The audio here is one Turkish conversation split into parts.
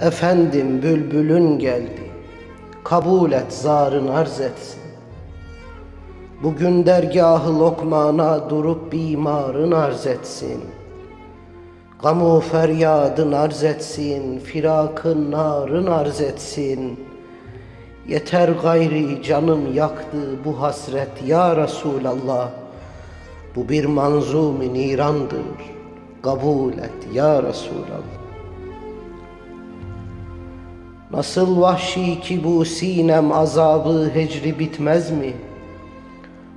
Efendim bülbülün geldi. Kabul et zarın arz etsin. Bugün dergahı lokmana durup bimarın arz etsin. Gamu feryadın arz etsin, firakın narın arz etsin. Yeter gayri canım yaktı bu hasret ya Resulallah. Bu bir manzum-i nirandır. Kabul et ya Resulallah. Nasıl vahşi ki bu sinem azabı hecri bitmez mi?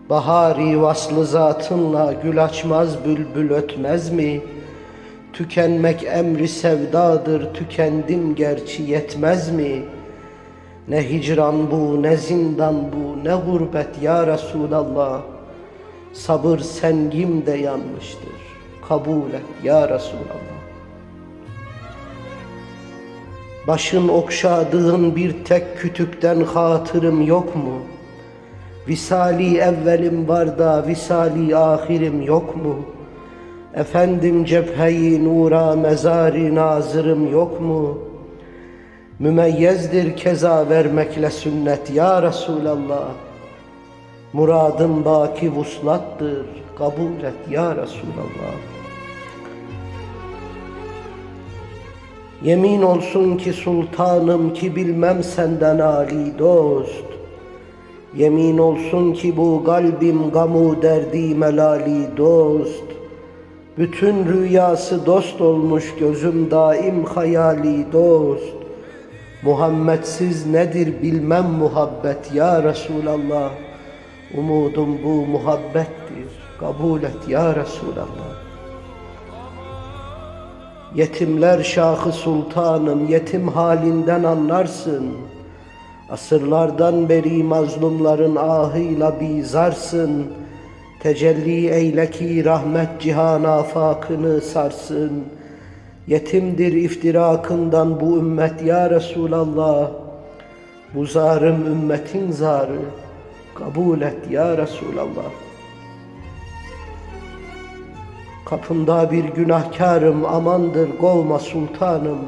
Bahari vaslı zatınla gül açmaz bülbül ötmez mi? Tükenmek emri sevdadır tükendim gerçi yetmez mi? Ne hicran bu ne zindan bu ne gurbet ya Resulallah Sabır sengim de yanmıştır kabul et ya Resulallah Başın okşadığın bir tek kütükten hatırım yok mu? Visali evvelim var da visali ahirim yok mu? Efendim cepheyi nura mezari nazırım yok mu? Mümeyyezdir keza vermekle sünnet ya Resulallah. Muradım baki vuslattır kabul et ya Resulallah. Yemin olsun ki sultanım ki bilmem senden ali dost. Yemin olsun ki bu kalbim gamu derdi melali dost. Bütün rüyası dost olmuş gözüm daim hayali dost. Muhammedsiz nedir bilmem muhabbet ya Resulallah. Umudum bu muhabbettir. Kabul et ya Resulallah. Yetimler şahı sultanım, yetim halinden anlarsın. Asırlardan beri mazlumların ahıyla bizarsın. Tecelli eyle ki rahmet cihan afakını sarsın. Yetimdir iftirakından bu ümmet ya Resulallah. Bu zarım ümmetin zarı. Kabul et ya Resulallah. Kapında bir günahkarım amandır kovma sultanım.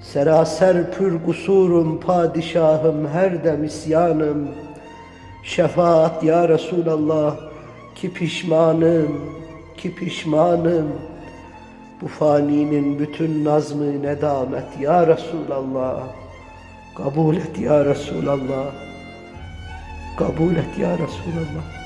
Seraser pür kusurum padişahım her dem isyanım. Şefaat ya Resulallah ki pişmanım ki pişmanım. Bu faninin bütün nazmı nedamet ya Resulallah. Kabul et ya Resulallah. Kabul et ya Resulallah.